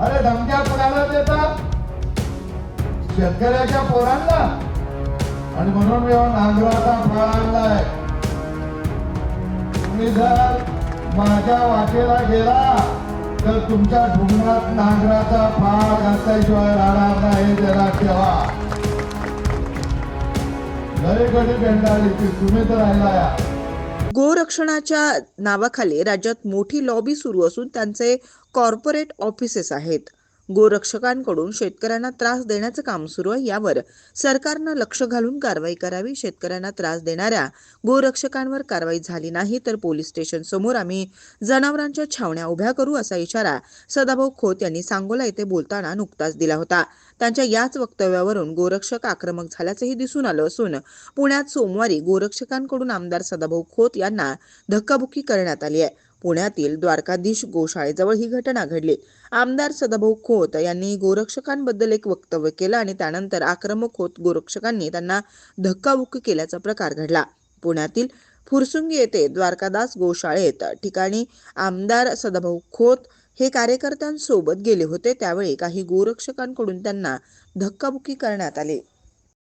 अरे धमक्या कुणाला देतात शेतकऱ्याच्या पोरांना? आणि म्हणून मी नांगराचा फळ आणलाय. तुम्ही जर माझ्या वाटेला गेला तर तुमच्या ढुंगणात नांगराचा फाळ घातल्याशिवाय राहणार नाही जरा ठेवा. लय गडी बेंडाळी ती तुम्ही तर राहिला या. गोरक्षणाच्या नावाखाली राज्यात मोठी लॉबी सुरू असून त्यांचे कॉर्पोरेट ऑफिसेस आहेत. गोरक्षकांकडून शेतकऱ्यांना त्रास देण्याचं काम सुरू आहे यावर सरकारनं लक्ष घालून कारवाई करावी. शेतकऱ्यांना त्रास देणाऱ्या गोरक्षकांवर कारवाई झाली नाही तर पोलीस स्टेशन समोर आम्ही जनावरांच्या छावण्या उभ्या करू असा इशारा सदाभाऊ खोत यांनी सांगोला येथे बोलताना नुकताच दिला होता. त्यांच्या याच वक्तव्यावरून गोरक्षक आक्रमक झाल्याचंही दिसून आलं असून पुण्यात सोमवारी गोरक्षकांकडून आमदार सदाभाऊ खोत यांना धक्काबुक्की करण्यात आली आहे. पुण्यातील द्वारकाधीश गोशाळेजवळ ही घटना घडली. आमदार सदाभाऊ खोत यांनी गोरक्षकांबद्दल एक वक्तव्य केलं आणि त्यानंतर आक्रमक होत गोरक्षकांनी त्यांना धक्काबुक्की केल्याचा प्रकार घडला. पुण्यातील फुरसुंगी येथे द्वारकादास गोशाळेत ठिकाणी आमदार सदाभाऊ खोत हे कार्यकर्त्यांसोबत गेले होते. त्यावेळी काही गोरक्षकांकडून त्यांना धक्काबुक्की करण्यात आली.